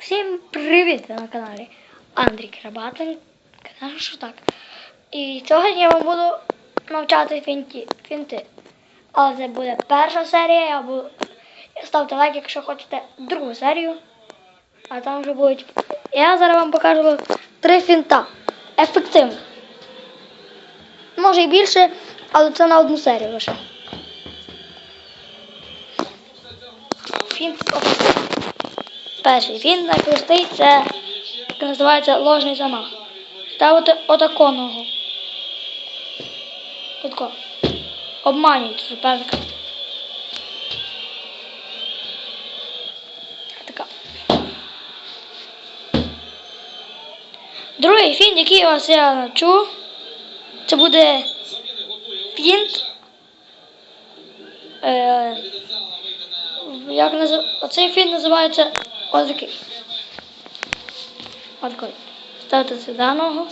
Всім привіт! На каналі Андрій Крабатин. Кажу, що так. І сьогодні я вам буду навчати фінті, фінти. Але це буде перша серія. Я буду... Ставте лайк, якщо хочете другу серію. А там вже будуть. Я зараз вам покажу три фінта. Ефективних. Може і більше, але це на одну серію лише. Фінт. Перший фінт найпростий це називається ложний замах. Ставити отако ногу. Отако. Суперника. Така. Другий фінт, який вас я навчу, це буде фінт. Е, як назив... Оцей фільм називається ось такий. Ось такий. Ставте сюди ногу.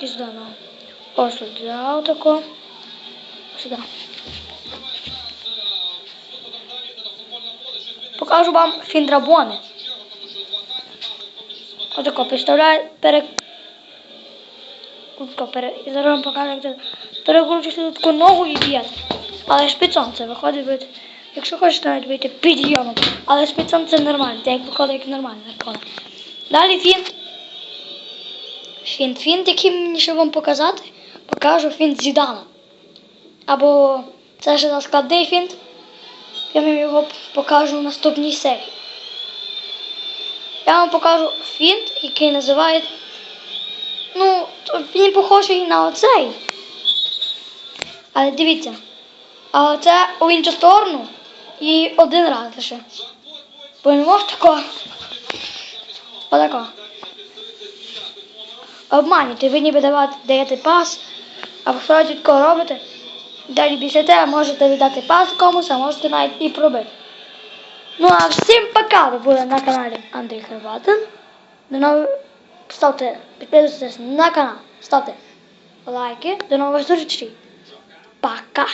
І сюди ногу. Ось сюди отако. Сюди. Покажу вам фіндрабони. Отако підставляю пере... Отако пере... І зараз вам покажу, як це перекручуєте таку ногу і б'єте. Але шпицом це виходить від... Якщо хочете навіть вийти підйомом. Але шпицом це нормально, це як виходить як нормально виходить. Далі фінт. Фінт. Фінт, який мені ще вам показати, покажу фінт Зідана. Або це ще за складний фінт. Я вам його покажу в наступній серії. Я вам покажу фінт, який називають. Ну, він похожий на оцей. Але дивіться. А це у іншу сторону і один раз лише. Бо не можеш тако. Отако. Обманюєте, ви ніби давати, даєте пас, а ви справді тако робите. Далі біжите, можете віддати пас комусь, а можете навіть і пробити. Ну а всім пока! Ви були на каналі Андрій Харбатин. До нових... Ставте, підписуйтесь на канал, ставте лайки. До нових зустрічей. Пока!